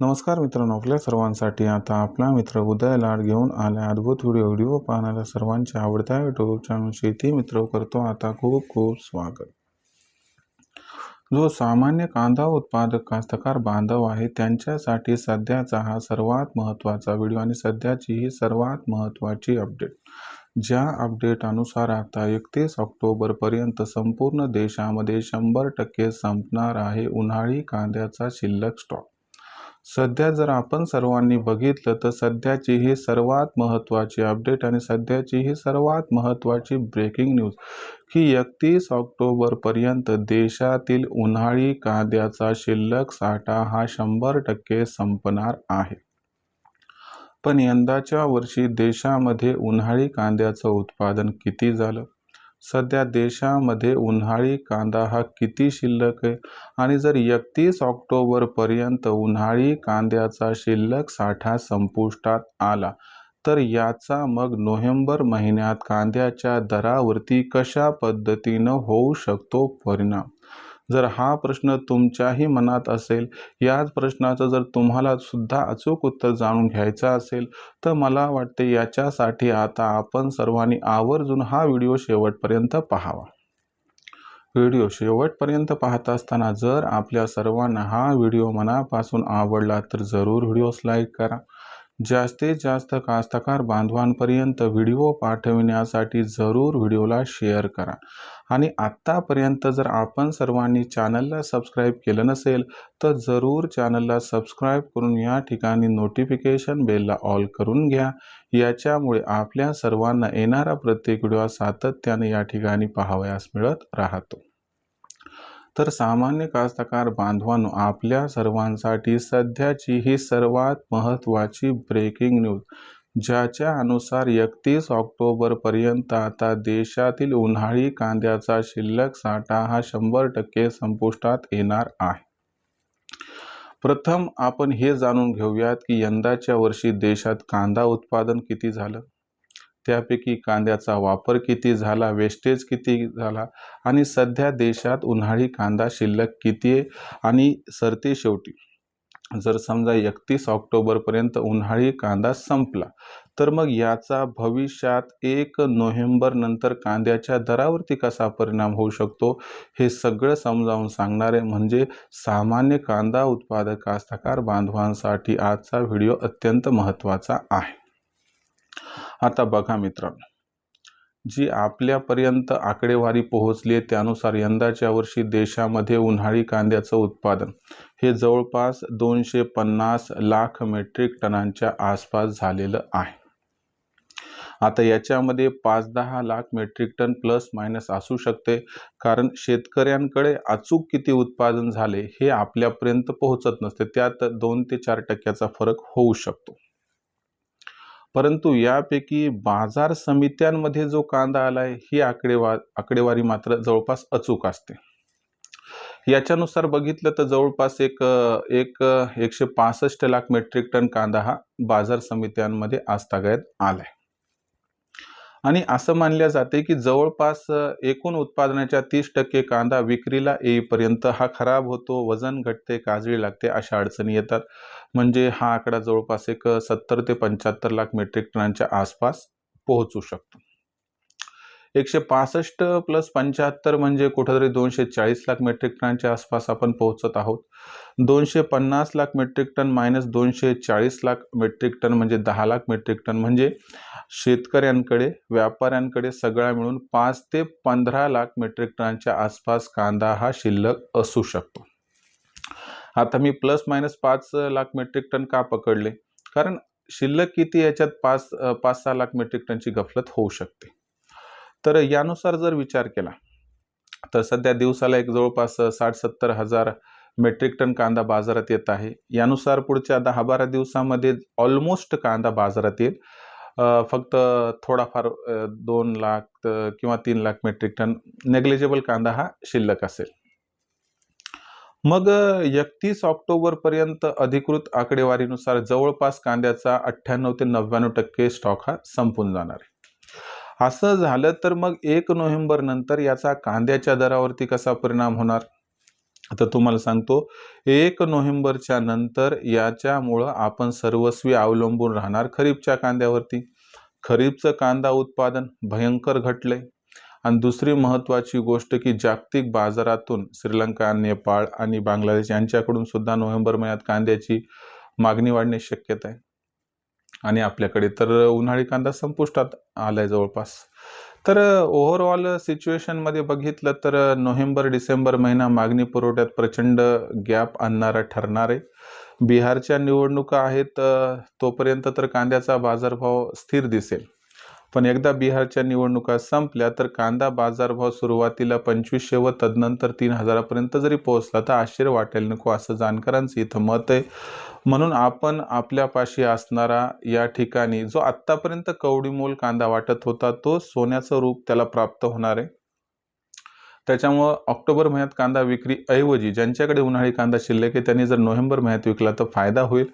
नमस्कार मित्रांनो आपल्या सर्वांसाठी आता आपला मित्र उदय लाड घेऊन आल्या अद्भुत व्हिडिओ व्हिडिओ पाहणाऱ्या सर्वांच्या आवडत्या युट्यूब चॅनल शेती मित्र करतो. आता खूप खूप स्वागत. जो सामान्य कांदा उत्पादक कास्तकार बांधव आहे त्यांच्यासाठी सध्याचा हा सर्वात महत्त्वाचा व्हिडिओ आणि सध्याची ही सर्वात महत्त्वाची अपडेट ज्या अपडेट अनुसार आता एकतीस ऑक्टोबरपर्यंत संपूर्ण देशामध्ये शंभर टक्के संपणार आहे उन्हाळी कांद्याचा शिल्लक स्टॉक सध्या जर आपण सर्वांनी बघितलं तर सध्याची ही सर्वात महत्त्वाची अपडेट आणि सध्याची ही सर्वात महत्त्वाची ब्रेकिंग न्यूज की एकतीस ऑक्टोबरपर्यंत देशातील उन्हाळी कांद्याचा शिल्लक साठा हा शंभर टक्के संपणार आहे. पण यंदाच्या वर्षी देशामध्ये उन्हाळी कांद्याचं उत्पादन किती झालं? सध्या देशामध्ये उन्हाळी कांदा हा किती शिल्लक आहे? आणि जर एकतीस ऑक्टोबरपर्यंत उन्हाळी कांद्याचा शिल्लक साठा संपुष्टात आला तर याचा मग नोव्हेंबर महिन्यात कांद्याच्या दरावरती कशा पद्धतीनं होऊ शकतो परिणाम? जर हा प्रश्न तुमच्याही मनात असेल याच प्रश्नाचं जर तुम्हाला सुद्धा अचूक उत्तर जाणून घ्यायचं असेल तर मला वाटते याच्यासाठी आता आपण सर्वांनी आवर्जून हा व्हिडिओ शेवटपर्यंत पाहावा. व्हिडिओ शेवटपर्यंत पाहत असताना जर आपल्या सर्वांना हा व्हिडिओ मनापासून आवडला तर जरूर व्हिडिओस लाईक करा. जास्तीत जास्त कास्तकार बांधवांपर्यंत व्हिडिओ पाठविण्यासाठी जरूर व्हिडिओला शेअर करा. आणि आत्तापर्यंत जर आपण सर्वांनी चॅनलला सबस्क्राईब केलं नसेल तर जरूर चॅनलला सबस्क्राईब करून या ठिकाणी नोटिफिकेशन बेलला ऑल करून घ्या. याच्यामुळे आपल्या सर्वांना येणारा प्रत्येक व्हिडिओ सातत्याने या ठिकाणी पाहावयास मिळत राहतो. तर सामान्य कास्तकार बांधवांनो आपल्या सर्वांसाठी सध्याची ही सर्वात महत्त्वाची ब्रेकिंग न्यूज ज्याच्या अनुसार एकतीस ऑक्टोबरपर्यंत आता देशातील उन्हाळी कांद्याचा शिल्लक साठा हा शंभर टक्के संपुष्टात येणार आहे. प्रथम आपण हे जाणून घेऊयात की यंदाच्या वर्षी देशात कांदा उत्पादन किती झालं? त्यापैकी कांद्याचा वापर किती झाला वेस्टेज किती झाला आणि सध्या देशात उन्हाळी कांदा शिल्लक किती आहे आणि सरते शेवटी? जर समजा एकतीस ऑक्टोबरपर्यंत उन्हाळी कांदा संपला तर मग याचा भविष्यात एक नोव्हेंबर नंतर कांद्याच्या दरावरती कसा परिणाम होऊ शकतो? हे सगळं समजावून सांगणारे म्हणजे सामान्य कांदा उत्पादक कास्तकार बांधवांसाठी आजचा व्हिडिओ अत्यंत महत्त्वाचा आहे. आता बघा मित्रांनो जी आपल्यापर्यंत आकडेवारी पोहोचली आहे त्यानुसार यंदाच्या वर्षी देशामध्ये उन्हाळी कांद्याचं उत्पादन हे जवळपास दोनशे पन्नास लाख मेट्रिक टनांच्या आसपास झालेलं आहे. आता याच्यामध्ये पाच दहा lakh metric ton plus minus असू शकते कारण शेतकऱ्यांकडे अचूक किती उत्पादन झाले हे आपल्यापर्यंत पोहोचत नसते त्यात दोन ते चार टक्क्याचा फरक होऊ शकतो. परंतु यापैकी बाजार समित्यांमध्ये जो कांदा आलाय ही आकडेवा आकडेवारी मात्र जवळपास अचूक असते. याच्यानुसार बघितलं तर जवळपास एक एक एकशे पासष्ट लाख मेट्रिक टन कांदा हा बाजार समित्यांमध्ये आस्थागायत आलाय. आणि असं मानल्या जाते की जवळपास एकूण उत्पादनाच्या तीस टक्के कांदा विक्रीला येईपर्यंत हा खराब होतो वजन घटते काजळी लागते अशा अडचणी येतात. म्हणजे हा आकडा जवळपास एक सत्तर ते पंच्याहत्तर लाख मेट्रिक टनांच्या आसपास पोहोचू शकतो. एकशे पासष्ट प्लस पंच्याहत्तर म्हणजे कुठंतरी दोनशे चाळीस लाख मेट्रिक टनच्या आसपास आपण पोहोचत आहोत. दोनशे पन्नास लाख मेट्रिक टन मायनस दोनशे चाळीस लाख मेट्रिक टन म्हणजे दहा लाख मेट्रिक टन म्हणजे शेतकऱ्यांकडे व्यापाऱ्यांकडे सगळा मिळून पाच ते पंधरा लाख मेट्रिक टनच्या आसपास कांदा हा शिल्लक असू शकतो. आता मी प्लस मायनस पाच लाख मेट्रिक टन का पकडले? कारण शिल्लक किती याच्यात पाच पाच सहा लाख मेट्रिक टनची गफलत होऊ शकते. तर यानुसार जर विचार केला तर सध्या दिवसाला एक जवळपास साठ सत्तर हजार मेट्रिक टन कांदा बाजारात येत आहे. यानुसार पुढच्या दहा बारा दिवसामध्ये ऑलमोस्ट कांदा बाजारात येईल. फक्त थोडाफार दोन लाख किंवा तीन लाख मेट्रिक टन नेग्लिजेबल कांदा हा शिल्लक असेल. मग एकतीस ऑक्टोबरपर्यंत अधिकृत आकडेवारीनुसार जवळपास कांद्याचा अठ्ठ्याण्णव ते नव्याण्णव टक्के स्टॉक हा संपून जाणार आहे. असं झालं तर मग एक नोव्हेंबर नंतर याचा कांद्याच्या दरावरती कसा परिणाम होणार? आता तुम्हाला सांगतो एक नोव्हेंबरच्या नंतर याच्यामुळं आपण सर्वस्वी अवलंबून राहणार खरीपच्या कांद्यावरती. खरीपचं कांदा उत्पादन भयंकर घटलंय. आणि दुसरी महत्त्वाची गोष्ट की जागतिक बाजारातून श्रीलंका नेपाळ आणि बांगलादेश यांच्याकडून सुद्धा नोव्हेंबर महिन्यात कांद्याची मागणी वाढण्याची शक्यता आहे. आणि आपल्याकडे तर उन्हाळी कांदा संपुष्टात आलाय जवळपास. तर ओव्हरऑल सिच्युएशनमध्ये बघितलं तर नोव्हेंबर डिसेंबर महिना मागणी पुरवठ्यात प्रचंड गॅप आणणारा ठरणार आहे. बिहारच्या निवडणुका आहेत तोपर्यंत तर कांद्याचा बाजारभाव स्थिर दिसेल. पण एकदा बिहारच्या निवडणुका संपल्या तर कांदा बाजारभाव सुरुवातीला पंचवीसशे व तदनंतर तीन हजारापर्यंत जरी पोहोचला तर आश्चर्य वाटेल नको असं जाणकारांचं इथं मत आहे. म्हणून आपण आपल्यापाशी असणारा या ठिकाणी जो आत्तापर्यंत कवडीमोल कांदा वाटत होता तो सोन्याचं रूप त्याला प्राप्त होणार आहे. त्याच्यामुळं ऑक्टोबर महिन्यात कांदा विक्री ऐवजी ज्यांच्याकडे उन्हाळी कांदा शिल्लक आहे त्यांनी जर नोव्हेंबर महिन्यात विकला तर फायदा होईल.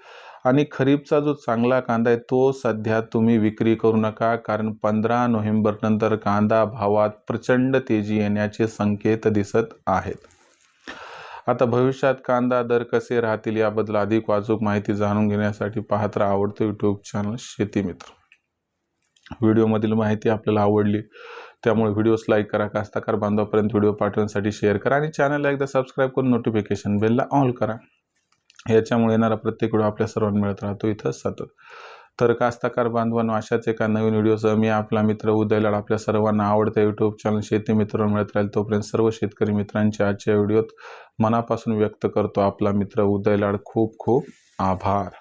आणि खरीपचा जो चांगला कांदा आहे तो सध्या तुम्ही विक्री करू नका. कारण पंधरा नोव्हेंबरनंतर कांदा भावात प्रचंड तेजी येण्याचे संकेत दिसत आहेत. आता भविष्यात कांदा दर कसे राहतील याबद्दल अधिक वाचूक माहिती जाणून घेण्यासाठी पाहत राहा आवडतो यूट्यूब चॅनल शेतीमित्र व्हिडिओमधील माहिती आपल्याला आवडली त्यामुळे व्हिडिओस लाईक करा कास्ताकार बांधवापर्यंत व्हिडिओ पाठवण्यासाठी शेअर करा आणि चॅनलला एकदा सबस्क्राईब करून नोटिफिकेशन बेलला ऑल करा. याच्यामुळे येणारा प्रत्येक व्हिडिओ आपल्या सर्वांना मिळत राहतो इथं सतत. तर कास्ताकार बांधवांनो अशाच एका नवीन व्हिडिओसह मी आपला मित्र उदयलाड आपल्या सर्वांना आवडत्या यूट्यूब चॅनल शेती मित्र मिळत राहील तोपर्यंत सर्व शेतकरी मित्रांच्या आजच्या व्हिडिओत मनापासून व्यक्त करतो आपला मित्र उदयलाड खूप खूप आभार.